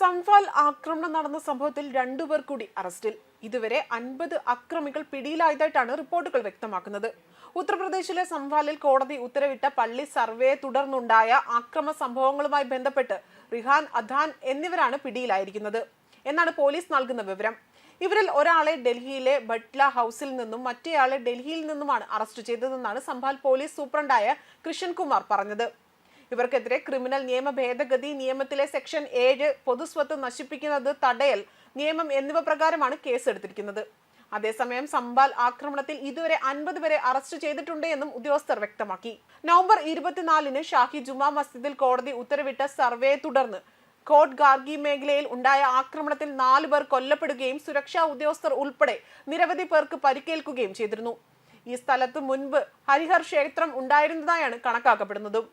സംഫാൽ ആക്രമണം നടന്ന സംഭവത്തിൽ രണ്ടുപേർ കൂടി അറസ്റ്റിൽ. ഇതുവരെ അൻപത് അക്രമികൾ പിടിയിലായതായിട്ടാണ് റിപ്പോർട്ടുകൾ വ്യക്തമാക്കുന്നത്. ഉത്തർപ്രദേശിലെ സംഫാലിൽ കോടതി ഉത്തരവിട്ട പള്ളി സർവേ തുടർന്നുണ്ടായ അക്രമ സംഭവങ്ങളുമായി ബന്ധപ്പെട്ട് റിഹാൻ അധാൻ എന്നിവരാണ് പിടിയിലായിരിക്കുന്നത്. എന്നാണ് പോലീസ് നൽകുന്ന വിവരം. ഇവരിൽ ഒരാളെ ഡൽഹിയിലെ ബട്ട്ല ഹൗസിൽ നിന്നും മറ്റേയാളെ ഡൽഹിയിൽ നിന്നുമാണ് അറസ്റ്റ് ചെയ്തതെന്നാണ് സംഭാൽ പോലീസ് സൂപ്രണ്ടായ കൃഷൻ കുമാർ പറഞ്ഞത്. ഇവർക്കെതിരെ ക്രിമിനൽ നിയമ ഭേദഗതി നിയമത്തിലെ സെക്ഷൻ ഏഴ് പൊതുസ്വത്ത് നശിപ്പിക്കുന്നത് തടയൽ നിയമം എന്നിവ പ്രകാരമാണ് കേസ് എടുത്തിരിക്കുന്നത് അതേസമയം സമ്പാൽ ആക്രമണത്തിൽ ഇതുവരെ അൻപത് പേരെ അറസ്റ്റ് ചെയ്തിട്ടുണ്ട് എന്നും ഉദ്യോഗസ്ഥർ വ്യക്തമാക്കി. നവംബർ ഇരുപത്തിനാലിന് ഷാഹി ജുമാ മസ്ജിദിൽ കോടതി ഉത്തരവിട്ട സർവേയെ തുടർന്ന് കോട്ട് ഗാർഗി മേഖലയിൽ ഉണ്ടായ ആക്രമണത്തിൽ നാല് പേർ കൊല്ലപ്പെടുകയും സുരക്ഷാ ഉദ്യോഗസ്ഥർ ഉൾപ്പെടെ നിരവധി പേർക്ക് പരിക്കേൽക്കുകയും ചെയ്തിരുന്നു. ഈ സ്ഥലത്ത് മുൻപ് ഹരിഹർ ക്ഷേത്രം ഉണ്ടായിരുന്നതായാണ് കണക്കാക്കപ്പെടുന്നതും.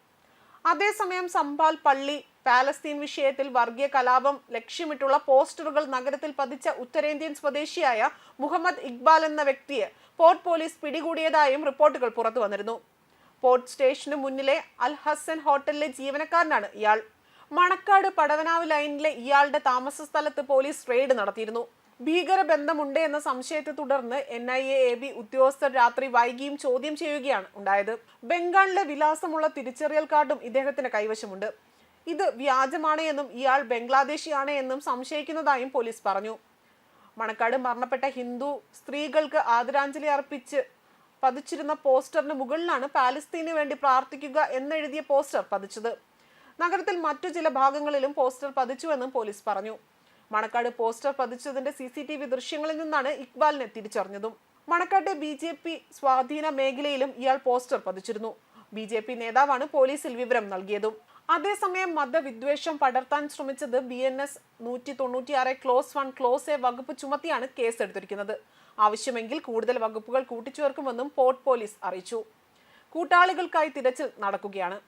അതേസമയം സംബാൽ പള്ളി പാലസ്തീൻ വിഷയത്തിൽ വർഗീയ കലാപം ലക്ഷ്യമിട്ടുള്ള പോസ്റ്ററുകൾ നഗരത്തിൽ പതിച്ച ഉത്തരേന്ത്യൻ സ്വദേശിയായ മുഹമ്മദ് ഇക്ബാൽ എന്ന വ്യക്തിയെ പോർട്ട് പോലീസ് പിടികൂടിയതായും റിപ്പോർട്ടുകൾ പുറത്തു വന്നിരുന്നു. പോർട്ട് സ്റ്റേഷന് മുന്നിലെ അൽ ഹസൻ ഹോട്ടലിലെ ജീവനക്കാരനാണ് ഇയാൾ. മണക്കാട് പടവനാവ് ലൈനിലെ ഇയാളുടെ താമസ സ്ഥലത്ത് പോലീസ് റെയ്ഡ് നടത്തിയിരുന്നു. ഭീകരബന്ധമുണ്ട് എന്ന സംശയത്തെ തുടർന്ന് N I A A B ഉദ്യോഗസ്ഥർ രാത്രി വൈകിയും ചോദ്യം ചെയ്യുകയാണ് ഉണ്ടായത്. ബംഗാളിലെ വിലാസമുള്ള തിരിച്ചറിയൽ കാർഡും ഇദ്ദേഹത്തിന് കൈവശമുണ്ട്. ഇത് വ്യാജമാണ് എന്നും ഇയാൾ ബംഗ്ലാദേശിയാണ് എന്നും സംശയിക്കുന്നതായും പോലീസ് പറഞ്ഞു. മണക്കാട് മരണപ്പെട്ട ഹിന്ദു സ്ത്രീകൾക്ക് ആദരാഞ്ജലി അർപ്പിച്ച് പതിച്ചിരുന്ന പോസ്റ്ററിന് മുകളിലാണ് പാലസ്തീന് വേണ്ടി പ്രാർത്ഥിക്കുക എന്നെഴുതിയ പോസ്റ്റർ പതിച്ചത്. നഗരത്തിൽ മറ്റു ചില ഭാഗങ്ങളിലും പോസ്റ്റർ പതിച്ചുവെന്നും പോലീസ് പറഞ്ഞു. മണക്കാട് പോസ്റ്റർ പതിച്ചതിന്റെ സി സി ടി വി ദൃശ്യങ്ങളിൽ നിന്നാണ് ഇക്ബാലിനെ തിരിച്ചറിഞ്ഞതും. മണക്കാട്ടെ ബി ജെ പി സ്വാധീന മേഖലയിലും ഇയാൾ പോസ്റ്റർ പതിച്ചിരുന്നു. ബി ജെ പി നേതാവാണ് പോലീസിൽ വിവരം നൽകിയതും. അതേസമയം മതവിദ്വേഷം പടർത്താൻ ശ്രമിച്ചത് ബി എൻ എസ് നൂറ്റി തൊണ്ണൂറ്റിയാറ് ക്ലോസ് വൺ ക്ലോസ് എ വകുപ്പ് ചുമത്തിയാണ് കേസ് എടുത്തിരിക്കുന്നത് ആവശ്യമെങ്കിൽ കൂടുതൽ വകുപ്പുകൾ കൂട്ടിച്ചേർക്കുമെന്നും പോർട്ട് പോലീസ് അറിയിച്ചു. കൂട്ടാളികൾക്കായി തിരച്ചിൽ നടക്കുകയാണ്.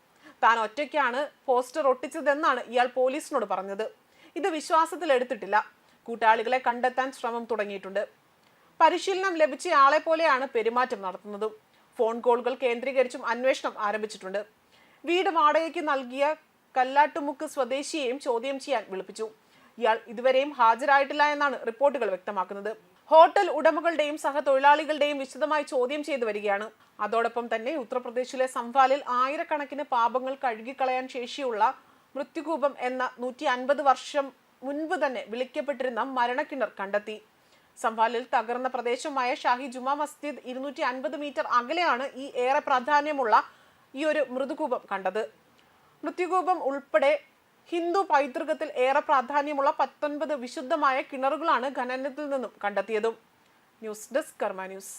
താൻ ഒറ്റയ്ക്കാണ് പോസ്റ്റർ ഒട്ടിച്ചതെന്നാണ് ഇയാൾ പോലീസിനോട് പറഞ്ഞത്. ഇത് വിശ്വാസത്തിലെടുത്തിട്ടില്ല കൂട്ടാളികളെ കണ്ടെത്താൻ ശ്രമം തുടങ്ങിയിട്ടുണ്ട്. പരിശീലനം ലഭിച്ച ആളെ പോലെയാണ് പെരുമാറ്റം നടത്തുന്നതും. ഫോൺ കോളുകൾ കേന്ദ്രീകരിച്ചും അന്വേഷണം ആരംഭിച്ചിട്ടുണ്ട്. വീട് വാടകയ്ക്ക് നൽകിയ കല്ലാട്ടുമുക്ക് സ്വദേശിയെയും ചോദ്യം ചെയ്യാൻ വിളിപ്പിച്ചു. ഇയാൾ ഇതുവരെയും ഹാജരായിട്ടില്ല എന്നാണ് റിപ്പോർട്ടുകൾ വ്യക്തമാക്കുന്നത്. ഹോട്ടൽ ഉടമകളുടെയും സഹതൊഴിലാളികളുടെയും വിശദമായി ചോദ്യം ചെയ്തു വരികയാണ്. അതോടൊപ്പം തന്നെ ഉത്തർപ്രദേശിലെ സംഫാലിൽ ആയിരക്കണക്കിന് പാപങ്ങൾ കഴുകിക്കളയാൻ ശേഷിയുള്ള മൃത്യുകൂപം എന്ന നൂറ്റി അൻപത് വർഷം മുൻപ് തന്നെ വിളിക്കപ്പെട്ടിരുന്ന മരണക്കിണർ കണ്ടെത്തി. സംഫാലിൽ തകർന്ന പ്രദേശമായ ഷാഹി ജുമാ മസ്ജിദ് ഇരുന്നൂറ്റി അൻപത് മീറ്റർ അകലെയാണ് ഈ ഏറെ പ്രാധാന്യമുള്ള ഈ ഒരു മൃദുകൂപം കണ്ടത്. മൃത്യുകൂപം ഉൾപ്പെടെ ഹിന്ദു പൈതൃകത്തിൽ ഏറെ പ്രാധാന്യമുള്ള പത്തൊൻപത് വിശുദ്ധമായ കിണറുകളാണ് ഖനനത്തിൽ നിന്നും കണ്ടെത്തിയതും. News desk Karma news.